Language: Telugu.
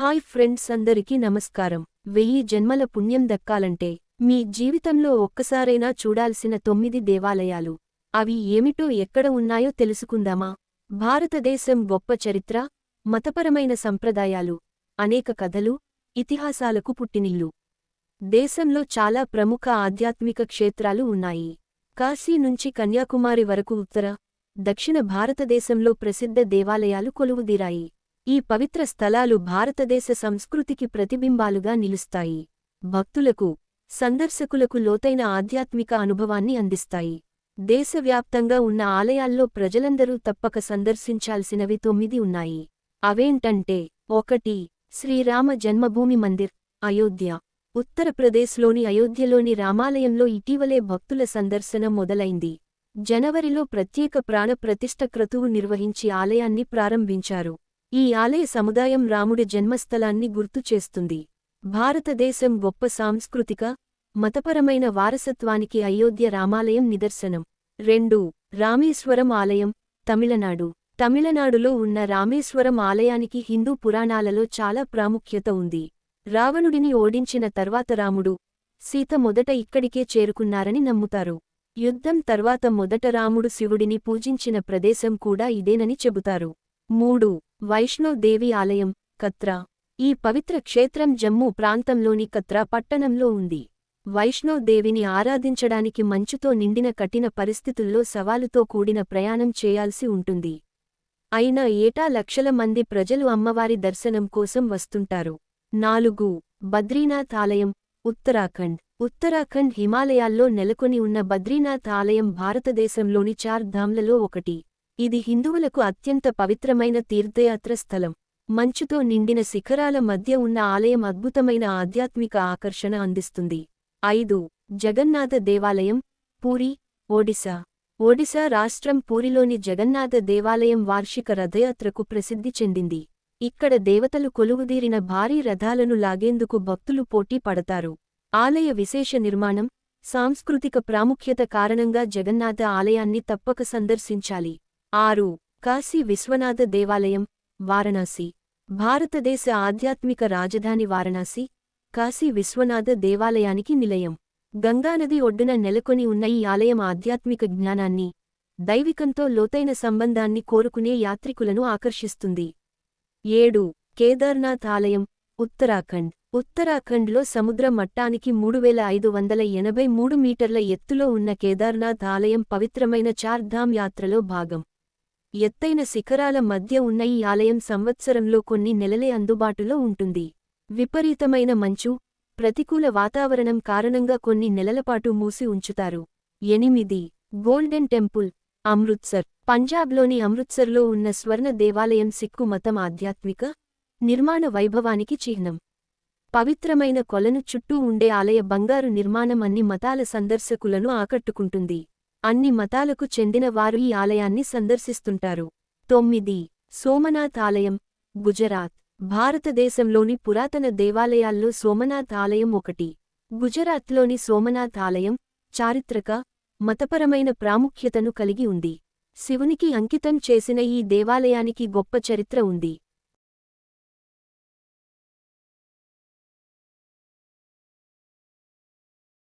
హాయ్ ఫ్రెండ్స్ అందరికీ నమస్కారం. వెయ్యి జన్మల పుణ్యం దక్కాలంటే మీ జీవితంలో ఒక్కసారైనా చూడాల్సిన తొమ్మిది దేవాలయాలు. అవి ఏమిటో ఎక్కడ ఉన్నాయో తెలుసుకుందామా? భారతదేశం గొప్ప చరిత్ర మతపరమైన సంప్రదాయాలు అనేక కథలు ఇతిహాసాలకు పుట్టినిల్లు. దేశంలో చాలా ప్రముఖ ఆధ్యాత్మిక క్షేత్రాలు ఉన్నాయి. కాశీ నుంచి కన్యాకుమారి వరకు ఉత్తర దక్షిణ భారతదేశంలో ప్రసిద్ధ దేవాలయాలు కొలువుదీరాయి. ఈ పవిత్ర స్థలాలు భారతదేశ సంస్కృతికి ప్రతిబింబాలుగా నిలుస్తాయి. భక్తులకు సందర్శకులకు లోతైన ఆధ్యాత్మిక అనుభవాన్ని అందిస్తాయి. దేశవ్యాప్తంగా ఉన్న ఆలయాల్లో ప్రజలందరూ తప్పక సందర్శించాల్సినవి తొమ్మిది ఉన్నాయి. అవేంటంటే ఒకటి శ్రీరామ జన్మభూమి మందిర్ అయోధ్య. ఉత్తరప్రదేశ్లోని అయోధ్యలోని రామాలయంలో ఇటీవలే భక్తుల సందర్శన మొదలైంది. జనవరిలో ప్రత్యేక ప్రాణప్రతిష్ఠ క్రతువు నిర్వహించి ఆలయాన్ని ప్రారంభించారు. ఈ ఆలయ సముదాయం రాముడి జన్మస్థలాన్ని గుర్తు చేస్తుంది. భారతదేశం గొప్ప సాంస్కృతిక మతపరమైన వారసత్వానికి అయోధ్య రామాలయం నిదర్శనం. రెండు రామేశ్వరం ఆలయం తమిళనాడు. తమిళనాడులో ఉన్న రామేశ్వరం ఆలయానికి హిందూ పురాణాలలో చాలా ప్రాముఖ్యత ఉంది. రావణుడిని ఓడించిన తర్వాత రాముడు సీత మొదట ఇక్కడికే చేరుకున్నారని నమ్ముతారు. యుద్ధం తర్వాత మొదట రాముడు శివుడిని పూజించిన ప్రదేశం కూడా ఇదేనని చెబుతారు. మూడు వైష్ణోదేవి ఆలయం కత్రా. ఈ పవిత్ర క్షేత్రం జమ్మూ ప్రాంతంలోని కత్రా పట్టణంలో ఉంది. వైష్ణవ్ దేవిని ఆరాధించడానికి మంచుతో నిండిన కఠిన పరిస్థితుల్లో సవాలుతో కూడిన ప్రయాణం చేయాల్సి ఉంటుంది. అయినా ఏటా లక్షల మంది ప్రజలు అమ్మవారి దర్శనం కోసం వస్తుంటారు. నాలుగు. బద్రీనాథ్ ఆలయం ఉత్తరాఖండ్. ఉత్తరాఖండ్ హిమాలయాల్లో నెలకొని ఉన్న బద్రీనాథ్ ఆలయం భారతదేశంలోని చార్ ధామ్లలో ఒకటి. ఇది హిందువులకు అత్యంత పవిత్రమైన తీర్థయాత్ర స్థలం. మంచుతో నిండిన శిఖరాల మధ్య ఉన్న ఆలయం అద్భుతమైన ఆధ్యాత్మిక ఆకర్షణ అందిస్తుంది. ఐదు. జగన్నాథ దేవాలయం పూరి ఒడిశా. ఒడిశా రాష్ట్రం పూరిలోని జగన్నాథ దేవాలయం వార్షిక రథయాత్రకు ప్రసిద్ధి చెందింది. ఇక్కడ దేవతలు కొలువుదీరిన భారీ రథాలను లాగేందుకు భక్తులు పోటీ పడతారు. ఆలయ విశేష నిర్మాణం సాంస్కృతిక ప్రాముఖ్యత కారణంగా జగన్నాథ ఆలయాన్ని తప్పక సందర్శించాలి. ఆరు కాశీ విశ్వనాథ దేవాలయం వారణాసి. భారతదేశ ఆధ్యాత్మిక రాజధాని వారణాసి కాశీ విశ్వనాథ దేవాలయానికి నిలయం. గంగానది ఒడ్డున నెలకొని ఉన్న ఈ ఆలయం ఆధ్యాత్మిక జ్ఞానాన్ని దైవికంతో లోతైన సంబంధాన్ని కోరుకునే యాత్రికులను ఆకర్షిస్తుంది. ఏడు కేదార్నాథ్ ఆలయం ఉత్తరాఖండ్. ఉత్తరాఖండ్లో సముద్ర మట్టానికి మూడు వేల ఐదు వందల ఎనభై మూడు మీటర్ల ఎత్తులో ఉన్న కేదార్నాథ్ ఆలయం పవిత్రమైన చార్ధామ్ యాత్రలో భాగం. ఎత్తైన శిఖరాల మధ్య ఉన్న ఈ ఆలయం సంవత్సరంలో కొన్ని నెలలే అందుబాటులో ఉంటుంది. విపరీతమైన మంచు ప్రతికూల వాతావరణం కారణంగా కొన్ని నెలలపాటు మూసి ఉంచుతారు. ఎనిమిది. Golden temple Amritsar. పంజాబ్లోని అమృత్సర్లో ఉన్న స్వర్ణ దేవాలయం సిక్కు మతం ఆధ్యాత్మిక నిర్మాణ వైభవానికి చిహ్నం. పవిత్రమైన కొలను చుట్టూ ఉండే ఆలయ బంగారు నిర్మాణం అన్ని మతాల సందర్శకులను ఆకట్టుకుంటుంది. అన్ని మతాలకు చెందిన వారు ఈ ఆలయాన్ని సందర్శిస్తుంటారు. తొమ్మిది. సోమనాథ్ ఆలయం గుజరాత్ భారతదేశంలోని పురాతన దేవాలయాల్లో సోమనాథ్ ఆలయం ఒకటి. గుజరాత్లోని సోమనాథ్ ఆలయం చారిత్రక మతపరమైన ప్రాముఖ్యతను కలిగి ఉంది. శివునికి అంకితం చేసిన ఈ దేవాలయానికి గొప్ప చరిత్ర ఉంది.